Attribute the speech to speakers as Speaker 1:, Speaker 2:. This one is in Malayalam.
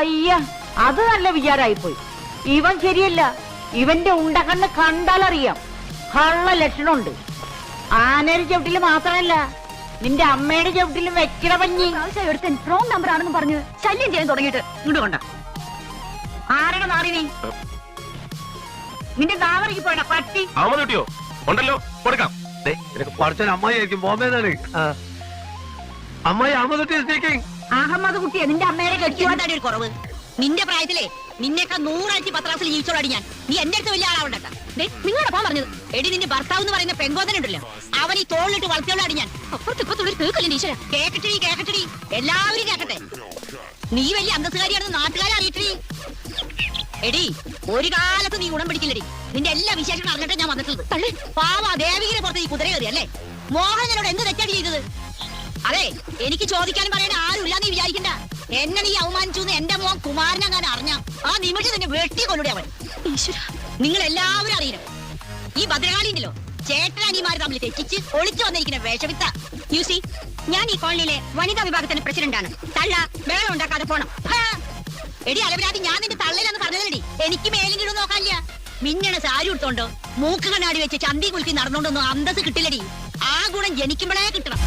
Speaker 1: അയ്യ അത് നല്ല വിചാരായിപ്പോയി. ഇവൻ ശരിയല്ല. ഇവന്റെ ഉണ്ടകണ്ണ് കണ്ടാലറിയാം. കള്ള ലക്ഷണമുണ്ട്. ആനയുടെ ചവിട്ടിൽ മാത്രമല്ല നിന്റെ അമ്മയുടെ ചവിട്ടിലും വെക്കണ പഞ്ഞി.
Speaker 2: ഒരുത്തൻ റോങ് നമ്പർ ആണെന്ന് പറഞ്ഞ് ശല്യം ചെയ്യാൻ തുടങ്ങിയിട്ട്
Speaker 1: ഇങ്ങോട്ട് കൊണ്ട. ആരുടെ നാറിനി നിന്റെ നാവറിക്ക് പോയട പട്ടി.
Speaker 3: അഹമ്മദ് കുട്ടിയോ ഉണ്ടല്ലോ കൊടുക്കാം. ദേ, നിനക്ക്
Speaker 4: അമ്മായി ആയിരിക്കും ബോംബെ അമ്മായി അമ്മ സ്പീക്കിംഗ്
Speaker 1: അഹമ്മദ് കുട്ടിയെ നിന്റെ അമ്മയുടെ കെട്ടിയോ
Speaker 5: ഒരു കുറവ്? നിന്റെ പ്രായത്തിലേ നിന്നേക്കാൾ നൂറാഴ്ച പത്രാസിൽ ജീവിച്ചോളാടി ഞാൻ. നീ എന്റെ അടുത്ത് വലിയ ആളാവണ്ട നിങ്ങളുടെ അപ്പാ പറഞ്ഞത്. എടി നിന്റെ ഭർത്താവ് എന്ന് പറയുന്ന പെങ്കോതനുണ്ടല്ലോ അവൻ ഈ തോളിലിട്ട് വളർത്തിയോളാടി ഞാൻ. അപ്പുറത്ത് ഇപ്പത്തുള്ളൊരു കേൾക്കല്ലേ ഈശ്വര കേക്കട്ടടി കേക്കട്ടടി. എല്ലാവരും കേക്കട്ടെ. നീ വലിയ അന്തസ്സുകാരിയാണെന്ന് നാട്ടുകാരെ അറിയിട്ടടി. എടി ഒരു കാലത്ത് നീ ഗുണം പിടിക്കില്ലടി. നിന്റെ എല്ലാ വിശേഷങ്ങളും അറിഞ്ഞിട്ട് ഞാൻ വന്നിട്ടുള്ളത്. പാവ ദേവികിനെ പുറത്ത് ഈ കുതിര കയറി അല്ലേ എന്നോട് എന്ത് തെറ്റാടി ചെയ്തത്? അതെ എനിക്ക് ചോദിക്കാൻ പറയേണ്ട ആരും ഇല്ലാന്ന് നീ വിചാരിക്കണ്ട. എന്നെ നീ അവമാനിച്ചു എന്റെ മോൻ കുമാരനങ്ങാൻ അറിഞ്ഞ ആ നിമിഷം തന്നെ വെട്ടി കൊല്ലൂടെ അവൻ. നിങ്ങൾ എല്ലാവരും അറിയണം. ഈ ഭദ്രകാളിണ്ടല്ലോ ചേട്ടനനിമാര് തമ്മിൽ തെറ്റിച്ച് ഒളിച്ചു വന്നിരിക്കുന്ന വേഷവിത്ത. യൂസി ഞാൻ ഈ കോളനിയിലെ വനിതാ വിഭാഗത്തിന്റെ പ്രസിഡന്റാണ് തള്ള വേളം ഉണ്ടാക്കാതെ പോണം. എടി അലവരാതി ഞാൻ നിന്റെ തള്ളയിലെന്ന് പറഞ്ഞതല്ലേ എനിക്ക് മേലും കിടും നോക്കാനില്ല. മിന്നണ സാരി ഉടുത്തോണ്ടോ മൂക്ക് കണ്ണാടി വെച്ച് ചന്തി കുലുക്കി നടന്നോണ്ടൊന്നും അന്തസ് കിട്ടില്ലടി. ആ ഗുണം ജനിക്കുമ്പോഴേ കിട്ടണം.